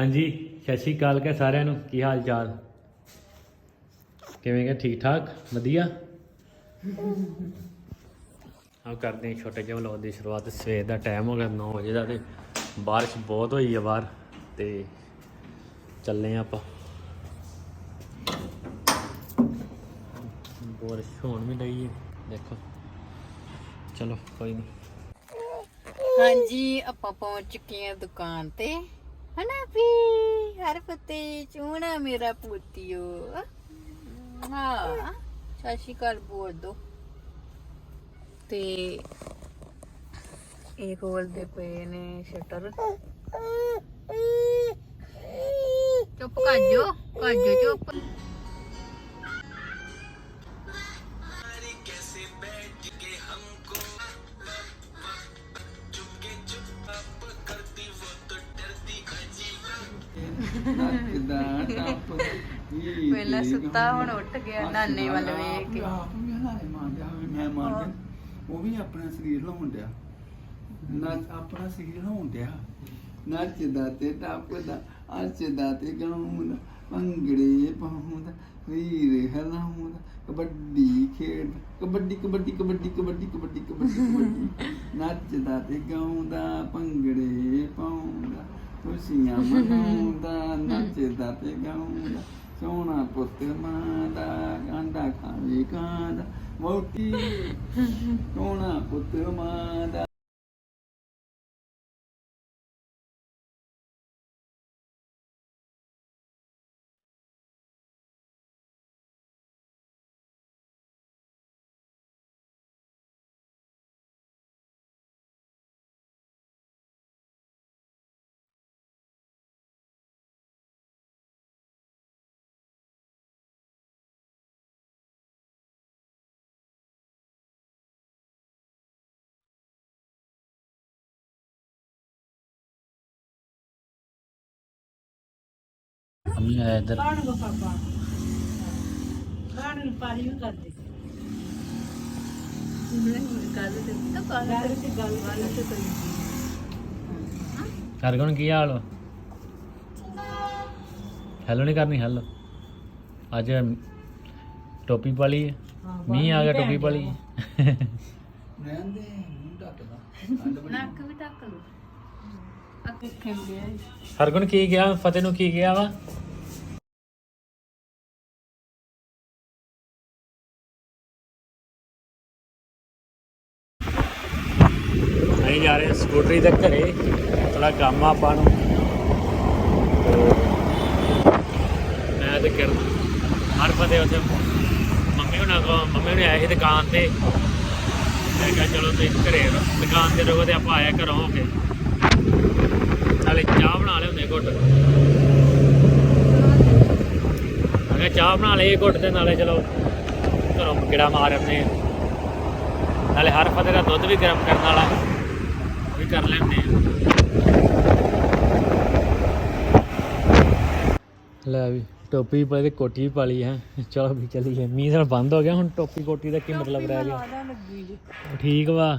ਹਾਂਜੀ, ਸਤਿ ਸ਼੍ਰੀ ਅਕਾਲ ਕੇ ਸਾਰਿਆਂ ਨੂੰ। ਕੀ ਹਾਲ ਚਾਲ? ਕਿਵੇਂ ਕਿ ਠੀਕ ਠਾਕ? ਵਧੀਆ? ਆ ਕਰਦੇ ਹਾਂ ਛੋਟੇ ਜਿਹੇ ਵਲੋਗ ਦੀ ਸ਼ੁਰੂਆਤ। ਸਵੇਰ ਦਾ ਟਾਈਮ ਹੋ ਗਿਆ 9 ਵਜੇ ਦਾ ਤੇ ਬਾਰਿਸ਼ ਬਹੁਤ ਹੋਈ ਆ ਬਾਹਰ ਤੇ ਚੱਲੇ ਆ ਆਪਾਂ। ਬਾਰਿਸ਼ ਹੋਣ ਵੀ ਲਈ ਹੈ ਦੇਖੋ। ਚਲੋ, ਕੋਈ ਨਹੀਂ ਹਾਂਜੀ, ਆਪਾਂ ਪਹੁੰਚ ਚੁੱਕੇ ਹਾਂ ਦੁਕਾਨ ਤੇ। ਹਨਾ ਹਰ ਫਤੇ ਚੂਣਾ ਮੇਰਾ ਪੁੱਤਿਓ। ਹਾਂ, ਸਤਿ ਸ਼੍ਰੀ ਅਕਾਲ ਬੋਲ ਦੋ। ਤੇ ਇਹ ਖੋਲਦੇ ਪਏ ਨੇ ਸ਼ਟਰ। ਚੁੱਪ ਕਰ ਜੋ ਕਰ ਜੋ ਚੁੱਪ। ਪਹਿਲਾਂ ਸੁੱਤਾ ਹੁਣ ਉੱਠ ਗਿਆ ਨਾਨੇ ਵੱਲ ਵੇਖ ਕੇ। ਮੈਂ ਮਾਰ ਗਿਆ। ਉਹ ਵੀ ਆਪਣਾ ਸਰੀਰ ਲਾਉਣ ਡਿਆ। ਨਾ ਆਪਣਾ ਸਰੀਰ ਲਾਉਣ ਡਿਆ। ਨੱਚਦਾ ਤੇ ਟੱਪਦਾ ਅੱਚਦਾ ਤੇ ਗਾਉਂਦਾ ਭੰਗੜੇ ਪਾਉਂਦਾ ਵੀਰ ਹਲਾਉਂਦਾ ਕਬੱਡੀ ਖੇਡ ਕਬੱਡੀ ਕਬੱਡੀ ਕਬੱਡੀ ਕਬੱਡੀ ਕਬੱਡੀ ਕਬੱਡੀ ਕਬੱਡੀ। ਨੱਚਦਾ ਤੇ ਗਾਉਂਦਾ ਭੰਗੜੇ ਪਾਉਂਦਾ। ਖੁਸ਼ੀਆਂ ਮਨਾਉਂਦਾ ਨੱਚਦਾ ਤੇ ਗਾਉਂਦਾ ਸੋਹਣਾ ਪੁੱਤ ਮਾਂ ਦਾ ਆਂਡਾ ਖਾਵੇ ਕਾਂ ਦਾ ਮੋਟੀ ਸੋਹਣਾ ਪੁੱਤ ਮਾਂ ਦਾ ਗੱਲ ਗੱਲ ਤੇ ਕਰੀ। ਹਰਗੁਣ ਕੀ ਹਾਲ ਹੈਲੋ ਨਹੀਂ ਕਰਨੀ ਹੈਲੋ ਅੱਜ ਟੋਪੀ ਪਾਲੀ ਮੀਂਹ ਆ ਗਿਆ ਟੋਪੀ ਪਾਲੀ ਹੈ। ਰਹਿੰਦੇ ਮੂੰਹ ਢੱਕਦਾ ਠੰਡ ਬੜੀ ਨੱਕ ਵੀ ਢੱਕ ਲੋ। ਅੱਗੇ ਖੰਡਿਆ ਹਰਗੁਣ ਕੀ ਗਿਆ? ਫਤਿਹ ਨੂੰ ਕੀ ਗਿਆ ਵਾ? ਜਾ ਰਹੇ, ਸਕੂਟਰੀ ਦੇ ਘਰੇ ਥੋੜਾ ਕੰਮ ਆ ਆਪਾਂ ਨੂੰ। ਮੈਂ ਤੇ ਕਰ ਹਰ ਫਤਿਹ ਉੱਥੇ ਮੰਮੀ ਹੁਣਾਂ ਕੋ ਮੰਮੀ ਹੁਣੇ ਆਏ ਸੀ ਦੁਕਾਨ ਤੇ। ਮੈਂ ਕਿਹਾ ਚਲੋ ਤੁਸੀਂ ਘਰੇ ਦੁਕਾਨ ਤੇ ਰਹੋ ਤੇ ਆਪਾਂ ਆਇਆ ਘਰੋਂ ਹੋ ਕੇ। ਨਾਲੇ ਚਾਹ ਬਣਾ ਲਿਆਉਂਦੇ ਘੁੱਟ। ਮੈਂ ਕਿਹਾ ਚਾਹ ਬਣਾ ਲਈ ਘੁੱਟ ਤੇ, ਨਾਲੇ ਚਲੋ ਘਰੋਂ ਕਿਹੜਾ ਮਾਰ ਆਉਂਦੇ ਨਾਲੇ ਹਰ ਫਤਿਹ ਦਾ ਦੁੱਧ ਵੀ ਗਰਮ ਕਰਨ ਵਾਲਾ। ਕਰ ਲੈਂਦੇ ਆ। ਲੈ ਵੀ ਟੋਪੀ ਪਾ ਤੇ ਕੋਟੀ ਵੀ ਪਾ ਲਈ ਹੈ। ਚਲੋ ਵੀ ਚੱਲੀਏ। ਮੀਂਹ ਨਾਲ ਬੰਦ ਹੋ ਗਿਆ ਹੁਣ ਟੋਪੀ ਕੋਟੀ ਦਾ ਕੀ ਮਤਲਬ ਰਹਿ ਗਿਆ। ਠੀਕ ਵਾ।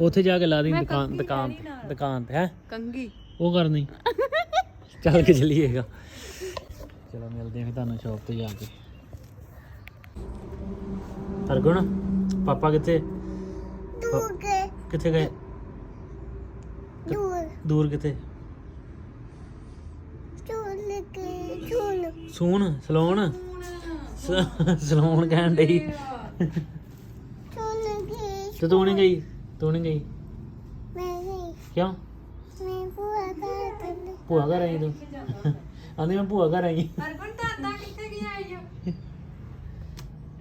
ਉੱਥੇ ਜਾ ਕੇ ਲਾ ਦੀ ਦੁਕਾਨ ਦੁਕਾਨ ਤੇ ਦੁਕਾਨ ਤੇ ਹੈ? ਕੰਗੀ ਉਹ ਕਰਨੀ। ਚੱਲ ਕੇ ਚੱਲੀਏਗਾ ਚਲੋ ਮਿਲਦੇ ਹਾਂ ਫਿਰ ਤੁਹਾਨੂੰ ਸ਼ਾਪ ਤੇ ਜਾ ਕੇ। ਹਰਗੁਣ ਪਾਪਾ ਕਿੱਥੇ? ਕਿੱਥੇ ਗਏ? ਦੂਰ ਦੂਰ ਕਿੱਥੇ? ਸੂਣ ਸਲੋਣ ਸਲੋਣ ਕਹਿਣ ਡਈ। ਤੇ ਤੂੰ ਨਹੀਂ ਗਈ? ਤੂੰ ਨਹੀਂ ਗਈ? ਕਿਉਂ? ਭੂਆ ਘਰ ਆਈ ਤੂੰ? ਆਂਦੀ ਮੈਂ ਭੂਆ ਘਰ ਆਈ। ਹਰਗੁਣ ਦਾਦਾ ਕਿੱਥੇ ਗਿਆ ਆਈ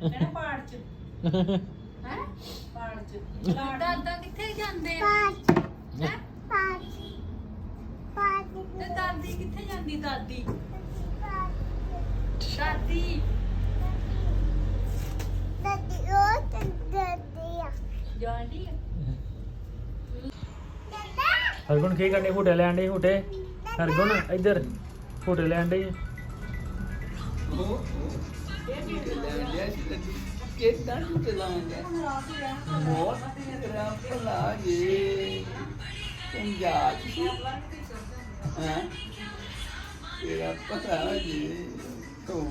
ਕਿਹੜਾ ਪਾੜ ਚ? ਹੈ? ਪਾੜ ਚ। ਦਾਦਾ ਕਿੱਥੇ ਜਾਂਦੇ ਆ? ਹੈ ਤੇ ਦਾਦੀ ਕਿੱਥੇ ਜਾਂਦੀ ਦਾਦੀ ਦਾਦੀ ਜਾਂਦੀ ਆ ਹਰਗੁਣ ਕੀ ਕਰਨੀ ਹੂਟੇ ਲੈਣ ਦੇ ਹੂਟੇ ਹਰਗੁਣ ਇੱਧਰ ਹੂਟੇ ਲੈਣ ਦੇ ਕਿੱਦਾਂ ਚਲਾਉਂਦਾ ਬਹੁਤ ਤੇਰਾ ਭਲਾ ਜੇ ਪੰਜਾਬ ਹੈ ਤੇਰਾ ਪਤਾ ਜੀ ਤੋ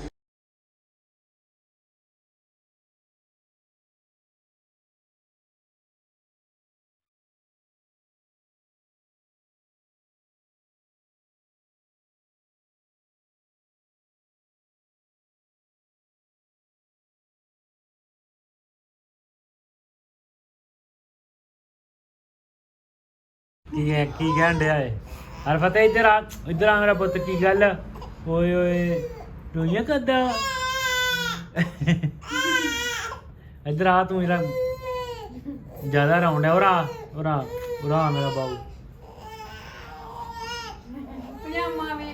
ਕੀ ਹੈ? ਕੀ ਕਹਿਣ ਡਿਆ ਏ? ਹਰ ਫਤਿਹ ਇੱਧਰ ਆ ਇੱਧਰ ਆ ਮੇਰਾ ਪੁੱਤ ਕੀ ਗੱਲ? ਓਏ ਓਏ ਰੋਈਆਂ ਕਰਦਾ? ਇੱਧਰ ਆ ਤੂੰ ਇਹਦਾ ਜ਼ਿਆਦਾ ਰਾਉਂਡ ਹੈ ਉਰਾ ਉਰਾ ਉਰਾ ਆ ਮੇਰਾ ਬਾਬੂ ਪਜਾਮਾ ਵੇ।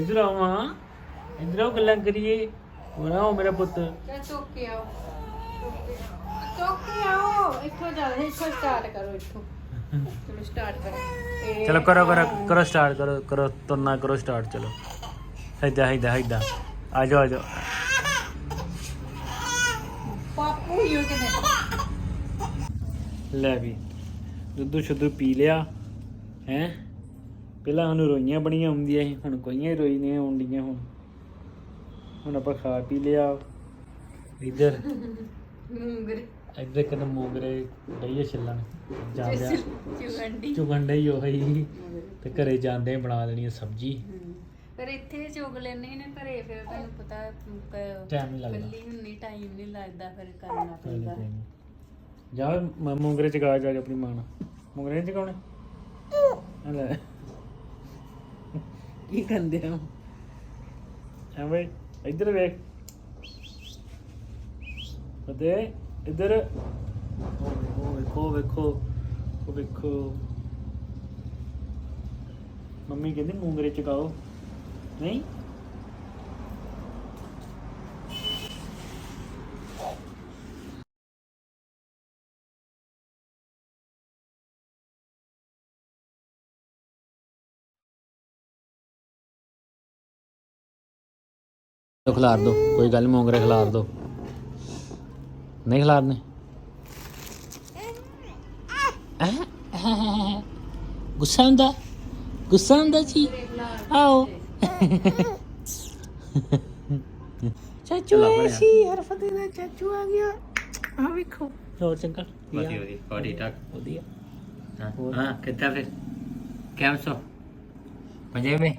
ਇੱਧਰ ਆ ਮਾਂ ਇੱਧਰ ਆਓ ਗੱਲਾਂ ਕਰੀਏ। ਉਰਾ ਆਓ ਮੇਰਾ ਪੁੱਤ। ਚੁੱਕ ਕੇ ਆਓ। ਚੁੱਕ ਕੇ ਆਓ। ਇੱਥੋਂ ਜਾ ਇੱਥੋਂ ਸਟਾਰਟ ਕਰੋ ਇੱਥੋਂ। ਚਲੋ ਸਟਾਰਟ ਕਰੋ। ਇਹ ਚਲੋ ਕਰੋ ਕਰੋ ਕਰੋ ਸਟਾਰਟ ਕਰੋ ਕਰੋ ਤੁਰਨਾ ਕਰੋ ਸਟਾਰਟ ਚਲੋ। ਹੈਦਾ ਹੈਦਾ ਹੈਦਾ ਆ ਜਾਓ ਆ ਜਾਓ। ਪਾਪੂ ਉਹ ਕਿਨੇ ਲੈ ਵੀ ਦੁੱਧ ਸ਼ੁੱਧ ਪੀ ਲਿਆ ਹੈ? ਪਹਿਲਾਂ ਸਾਨੂੰ ਰੋਈਆਂ ਬਣੀਆਂ ਹੁੰਦੀਆਂ ਸੀ ਹੁਣ ਕੋਈਆਂ ਹੀ ਰੋਈ ਨਹੀਂ ਆਉਂਦੀਆਂ ਹੁਣ। ਹੁਣ ਆਪਾਂ ਖਾ ਪੀ ਲਿਆ। ਇੱਧਰ। ਮੂੰਗਰੇ। ਇੱਧਰ ਕਿਤੇ ਮੂੰਗਰੇ ਡਈਏ ਛਿੱਲਣ ਜਾਂਦਿਆਂ। ਚੁਗੰਡੀ। ਚੁਗੰਡੇ ਹੀ ਉਹੀ। ਤੇ ਘਰੇ ਜਾਂਦੇ ਬਣਾ ਲੈਣੀ ਆ ਸਬਜੀ। ਪਰ ਇੱਥੇ ਚੁਗ ਲੈਣੇ ਨੇ ਘਰੇ ਫਿਰ ਤੁਹਾਨੂੰ ਪਤਾ ਟਾਈਮ ਨਹੀਂ ਲੱਗਦਾ। ਕੱਲੀ ਹੁੰਨੀ ਟਾਈਮ ਨਹੀਂ ਲੱਗਦਾ ਫਿਰ ਕਰਨਾ ਪੈਂਦਾ। ਮ- ਮੂੰਗਰੇ ਚਗਾ ਜਾ ਆਪਣੀ ਮਾਂ ਨਾਲ। ਮੂੰਗਰੇ ਆ ਲੈ। ਕੀ ਕੰਦੇ ਆ? ਐਵੇਂ ਇੱਧਰ ਵੇਖ। ਫਤੇ ਇੱਧਰ। ਉਹ ਵੇਖੋ ਵੇਖੋ ਉਹ ਵੇਖੋ। ਮੰਮੀ ਕਹਿੰਦੀ ਮੂੰਗਰੇ ਚਕਾਓ। ਨਹੀਂ? ਖਿਲਾਰ ਦੋ ਕੋਈ ਗੱਲ ਮੂੰਗਰੇ ਖਿਲਾਰ ਦੋ। ਨਹੀਂ ਖਿਲਾਰਨੇ ਗੁੱਸਾ ਹੁੰਦਾ ਗੁੱਸਾ ਹੁੰਦਾ ਜੀ ਆਓ ਚਾਚੂ ਐਸੀ ਹਰਫ ਦੇ ਦਾ ਚਾਚੂ ਆ ਗਿਆ ਆ ਵੇਖੋ ਹੋਰ ਚੰਗਾ ਵਧੀਆ ਵਧੀਆ ਹੋਰ ਠੀਕ ਠਾਕ ਵਧੀਆ ਹਾਂ ਕਿੱਦਾਂ ਫਿਰ ਕਿਵੇਂ ਸੋ ਮਜੇ ਵਿੱਚ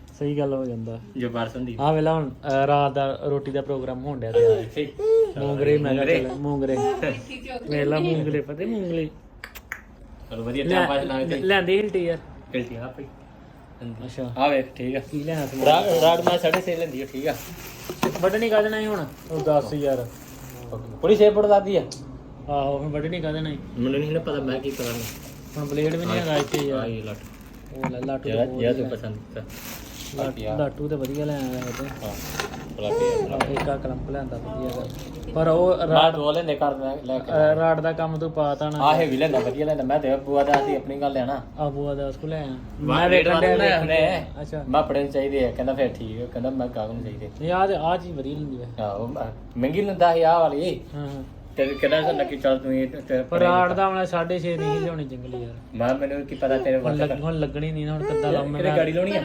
ਸਹੀ ਗੱਲ ਹੋ ਜਾਂਦਾ। ਜੋ ਬਾਰਸ ਹੁੰਦੀ ਆ ਵੇਲਾ ਹੁਣ ਰਾਤ ਦਾ ਰੋਟੀ ਦਾ ਪ੍ਰੋਗਰਾਮ ਹੋਣ ਡਿਆ ਤੇ ਠੀਕ। ਮੂੰਗਰੇ ਮੈਂ ਕਿਹਾ ਚੱਲ ਮੂੰਗਰੇ। ਵੇਲਾ ਮੂੰਗਲੇ ਪਤੇ ਮੂੰਗਲੇ। ਚਲੋ ਵਧੀਆ ਟਾਈਮ ਪਾਸ ਨਾ ਤੇ ਲੈਂਦੀ ਹਿਲਟੀ ਯਾਰ। ਗਲਤੀ ਆ ਪਈ ਅੱਛਾ। ਆ ਵੇਖ ਠੀਕ ਆ। ਕੀ ਲੈਣਾ ਤੂੰ ਰਾਡ ਰਾਡ ਮੈਂ 6.5 ਲੈਂਦੀ ਆ ਠੀਕ ਆ। ਵੱਢਣੀ ਕਾ ਦੇਣਾ ਸੀ ਹੁਣ? ਉਹ ਦੱਸ ਯਾਰ। ਕੁੜੀ ਸੇ ਪੜ ਦਾਦੀ ਆ। ਆਹੋ ਹੁਣ ਵੱਢਣੀ ਕਾ ਦੇਣਾ ਸੀ? ਮੈਨੂੰ ਨਹੀਂ ਨਾ ਪਤਾ ਮੈਂ ਕੀ ਕਰਾਂਗਾ। ਹੁਣ ਬਲੇਡ ਵੀ ਨਹੀਂ ਹੈਗਾ ਇੱਥੇ ਯਾਰ। ਆਈ ਲੱਟ। ਉਹ ਲੈ ਲਾਟੂ ਤੂੰ ਪਸੰਦ ਕਰ ਲਾਟੂ- ਲਾਟੂ ਤੇ ਵਧੀਆ ਲੈ ਆਇਆ ਇਹ ਤੇ ਹਾਂ ਬੜਾ ਪਿਆ ਇੱਕ ਕਲੰਪ ਲਿਆਂਦਾ ਵਧੀਆ ਪਰ ਉਹ ਰਾ- ਰਾਡ ਉਹ ਲੈਂਦੇ ਕਰ ਮੈਂ ਲੈ ਕੇ ਅ, ਰਾਡ ਦਾ ਕੰਮ ਤੂੰ ਪਾਤਾ ਨਾ। ਆਹ ਵੀ ਲੈਂਦਾ ਵਧੀਆ ਲੈਂਦਾ ਮੈਂ ਤੇ ਬੂਆ ਦਾ ਅਸੀਂ ਆਪਣੀ ਗੱਲ ਲੈਣਾ ਆਬੂਆ ਦਾ ਸਕੂਲ ਆਇਆ। ਮੈਂ ਡਿਆ ਨਾ ਉਹਨੇ ਅੱਛਾ। ਮੈਂ ਆਪਣੇ ਨੂੰ ਚਾਹੀਦੇ ਆ ਕਹਿੰਦਾ ਫਿਰ ਠੀਕ ਹੈ ਕਹਿੰਦਾ ਮੈਂ ਕਾਗਜ਼ ਨੂੰ ਚਾਹੀਦੇ ਇਹ ਆ ਆ ਚੀਜ਼ ਵਧੀਆ ਲੈਂਦੀ ਹੈ ਉਹ ਮ- ਮਹਿੰਗੀ ਲੈਂਦਾ ਸੀ ਆਹ ਵਾਲੀ। ਹਾਂ ਹਾਂ। ਤੇ ਕਹਿੰਦਾ ਸਾ ਲੱਕੀ ਚੱਲ ਤੂੰ ਇਹ ਤੇ ਪਰ ਰਾਡ ਦਾ ਹੁਣ 6.5 ਨਹੀਂ ਲਿਆਉਣੀ ਜੰਗਲੀ ਯਾਰ। ਮੈਂ ਮੈਨੂੰ ਕੀ ਪਤਾ ਤੇਰੇ ਹੁਣ ਵੱਲ ਲੱਗ- ਹੁਣ ਲੱਗਣੀ ਨਹੀਂ ਨਾ ਹੁਣ ਕਿੱਦਾਂ ਲਾਉਂ ਕਿਹੜੀ ਗਾੜੀ ਲਾਉਣੀ ਆ?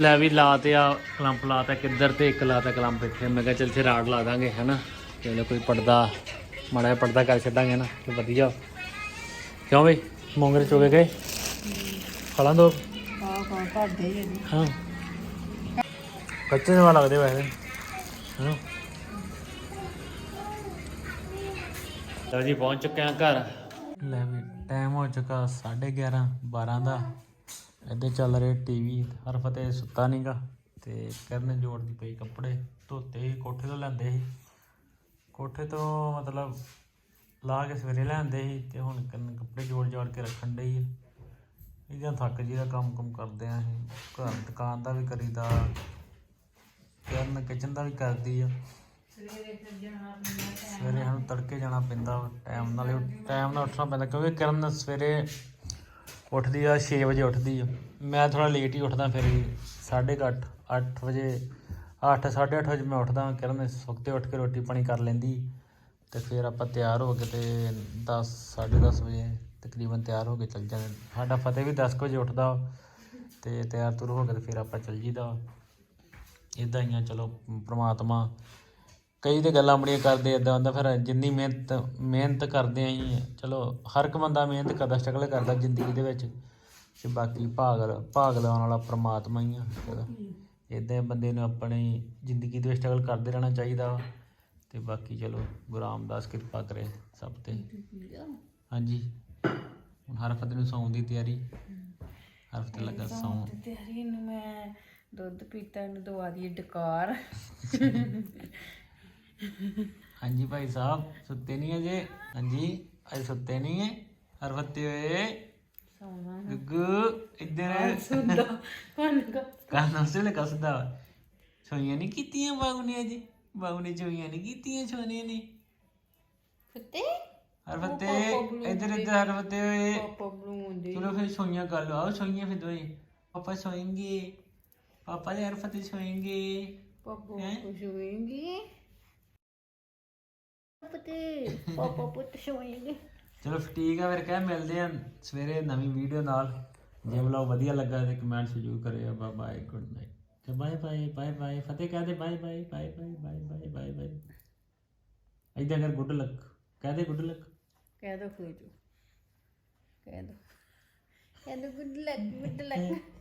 ਲੈ ਵੀ ਲਾ ਤੇ ਆ ਕਲੰਪ ਲਾਤਾ ਕਿੱਧਰ ਤੇ ਇੱਕ ਲਾਤਾ ਕਲੰਪ ਇੱਥੇ। ਮੈਂ ਕਿਹਾ ਚੱਲ ਇੱਥੇ ਰਾਡ ਲਾ ਦਾਂਗੇ ਹਨਾ? ਚਲੋ ਕੋਈ ਪਰਦਾ ਮਾੜਾ ਜਿਹਾ ਪਰਦਾ ਕਰ ਛੱਡਾਂਗੇ ਨਾ ਤੇ ਵਧੀਆ। ਕਿਉਂ ਬਈ? ਮੋਂਗਰੇ ਚੋਗੇ ਗਏ? ਖਲਾਂ ਦੋ? ਹਾਂ ਹਾਂ ਕਰਦੇ ਹੀ ਜੀ। ਹਾਂ। ਕੱਚੇ ਜਿਹਾ ਲੱਗਦੇ ਵੈਸੇ। ਹਾਂ ਲਓ ਜੀ ਪਹੁੰਚ ਚੁੱਕੇ ਹਾਂ ਘਰ। ਲੈ ਵੀ ਟਾਈਮ ਹੋ ਚੁੱਕਾ 11:30 12 ਦਾ। ਇੱਧਰ ਚੱਲ ਰਿਹਾ ਟੀਵੀ ਹਰ ਫਤਿਹ ਸੁੱਤਾ ਨਹੀਂਗਾ ਤੇ ਕਰਨ ਜੋੜਦੀ ਪਈ ਕੱਪੜੇ, ਧੋਤੇ ਸੀ, ਕੋਠੇ ਤੋਂ ਲੈਂਦੇ ਸੀ। ਕੋਠੇ ਤੋਂ ਮਤਲਬ ਲਾ ਕੇ ਸਵੇਰੇ ਲੈਂਦੇ ਸੀ ਤੇ ਹੁਣ ਕਰਨ ਕੱਪੜੇ ਜੋੜ ਜੋੜ ਕੇ ਰੱਖਣ ਡਈ ਹੈ ਇਹਦਾ ਥੱਕ ਜੀ ਦਾ ਕੰਮ ਕੰਮ ਕਰਦੇ ਆਂ ਅਸੀਂ। ਘਰ ਦੁਕਾਨ ਦਾ ਵੀ ਕਰੀਦਾ, ਕਰਨ ਕਿਚਨ ਦਾ ਵੀ ਕਰਦੀ ਆ। ਸਵੇਰੇ ਫਿਰ ਜਾਣਾ ਪੈਂਦਾ ਟਾਈਮ ਸਵੇਰੇ ਸਾਨੂੰ ਤੜਕੇ ਜਾਣਾ ਪੈਂਦਾ ਟਾਈਮ ਨਾਲ ਟਾਈਮ ਨਾਲ ਉੱਠਣਾ ਪੈਂਦਾ, ਕਿਉਂਕਿ ਕਿਰਨ ਸਵੇਰੇ ਉੱਠਦੀ ਆ 6 ਵਜੇ ਉੱਠਦੀ ਆ। ਮੈਂ ਥੋੜਾ ਲੇਟ ਹੀ ਉੱਠਦਾ ਫਿਰ ਵੀ 8:30 8 ਵਜੇ 8 8:30 ਵਜੇ ਮੈਂ ਉੱਠਦਾ, ਕਿਰਨ ਸੁੱਤੇ ਉੱਠ ਕੇ ਰੋਟੀ ਪਾਣੀ ਕਰ ਲੈਂਦੀ। ਤੇ ਫਿਰ ਆਪਾਂ ਤਿਆਰ ਹੋ ਕੇ ਤੇ 10 10:30 ਵਜੇ ਤਕਰੀਬਨ ਤਿਆਰ ਹੋ ਕੇ ਚੱਲ ਜਾਂਦੇ। ਸਾਡਾ ਫਤਿਹ ਵੀ 10 ਕੁ ਵਜੇ ਉੱਠਦਾ ਤੇ ਤਿਆਰ ਤੁਰ ਹੋ ਕੇ ਤੇ ਫਿਰ ਆਪਾਂ ਚੱਲ ਜੀਦਾ ਇਦਾਂ ਹੀ ਆ, ਚਲੋ, ਪ੍ਰਮਾਤਮਾ ਕਈ ਤੇ ਗੱਲਾਂ ਬੜੀਆਂ ਕਰਦੇ ਇਦਾਂ ਹੁੰਦਾ ਫਿਰ ਜਿੰਨੀ ਮਿਹਨਤ ਮਿਹਨਤ ਕਰਦੇ ਆਂ ਹੀ ਚਲੋ ਹਰ ਇੱਕ ਬੰਦਾ ਮਿਹਨਤ ਕਰਦਾ ਸਟਰਗਲ ਕਰਦਾ ਜ਼ਿੰਦਗੀ ਦੇ ਵਿੱਚ। ਤੇ ਬਾਕੀ ਭਾਗ ਭਾਗ ਲਾਉਣ ਵਾਲਾ ਪ੍ਰਮਾਤਮਾ ਹੀ ਆ। ਇਦਾਂ ਬੰਦੇ ਨੂੰ ਆਪਣੀ ਜ਼ਿੰਦਗੀ ਦੇ ਵਿੱਚ ਸਟਰਗਲ ਕਰਦੇ ਰਹਿਣਾ ਚਾਹੀਦਾ ਵਾ। ਤੇ ਬਾਕੀ ਚਲੋ ਗੁਰੂ ਰਾਮਦਾਸ ਕਿਰਪਾ ਕਰੇ ਸਭ ਤੇ। ਹਾਂਜੀ। ਹੁਣ ਹਰ ਫਤਿਹ ਨੂੰ ਸੌਣ ਦੀ ਤਿਆਰੀ। ਹਰ ਫਤਿਹ ਲੱਗਾ ਸੌਣ ਤਿਆਰੀ ਨੂੰ ਮੈਂ ਦੁੱਧ ਪੀਤਾ ਨੂੰ ਦਵਾ ਦੀ ਡਕਾਰ। ਹਾਂਜੀ ਭਾਈ ਸਾਹਿਬ ਸੁੱਤੇ ਨਹੀਂ ਅਜੇ? ਹਾਂਜੀ ਅੱਜ ਸੁੱਤੇ ਨਹੀਂ ਹੈ? ਫਤਿਹ ਹੋਏ ਸੌਣਾ ਗੁੱਗੂ ਇੱਧਰ। ਸੁਣਦਾ? ਕੰਨ ਕੰਨ ਉਸੇ ਵੇਲੇ ਕੱਸਦਾ ਛੋਈਆਂ ਨਹੀਂ ਕੀਤੀਆਂ ਬਾਬੂ ਨੇ ਅਜੇ? ਬਾਬੂ ਨੇ ਛੋਈਆਂ ਨਹੀਂ ਕੀਤੀਆਂ ਛੋਨੇ ਨੇ। ਫਤੇ ਫਤਿਹ ਇੱਧਰ ਇੱਧਰ ਫਤਿਹ ਹੋਏ। ਚਲੋ ਫਿਰ ਛੋਈਆਂ ਕਰ ਲਓ। ਆਓ ਛੋਈਆਂ ਫਿਰ ਦੋਏ ਪਾਪਾ ਸੋਏਂਗੇ ਪਾਪਾ ਦੇ ਹਰ ਫਤਿਹ ਸੋਏਂਗੇ ਪਾਪਾ ਹੈਂ? ਪਤੇ ਪਾਪਾ ਪੁੱਤ ਸੋਏਂਗੇ ਚਲੋ ਫਿਰ ਠੀਕ ਆ ਫਿਰ ਕਹਿ ਮਿਲਦੇ ਆ ਸਵੇਰੇ ਨਵੀਂ ਵੀਡੀਓ ਨਾਲ। ਜੇ ਵਲੌਗ ਵਧੀਆ ਲੱਗਾ ਤੇ ਕਮੈਂਟ ਜ਼ਰੂਰ ਕਰਿਓ। ਬਾਏ ਬਾਏ ਗੁੱਡ ਨਾਈਟ ਤੇ ਬਾਏ ਬਾਏ ਬਾਏ ਬਾਏ ਫਤਿਹ ਕਹਦੇ bye bye bye bye bye bye bye bye ਇਦਾਂ ਕਰ ਗੁੱਡ ਲੱਕ ਕਹਦੇ ਗੁੱਡ ਲੱਕ ਕਹਿ ਦੋ ਖੁਸ਼ ਕਹਿ ਦੋ। ਕਹਿ ਦੋ ਗੁੱਡ ਲੱਕ ਗੁੱਡ ਲੱਕ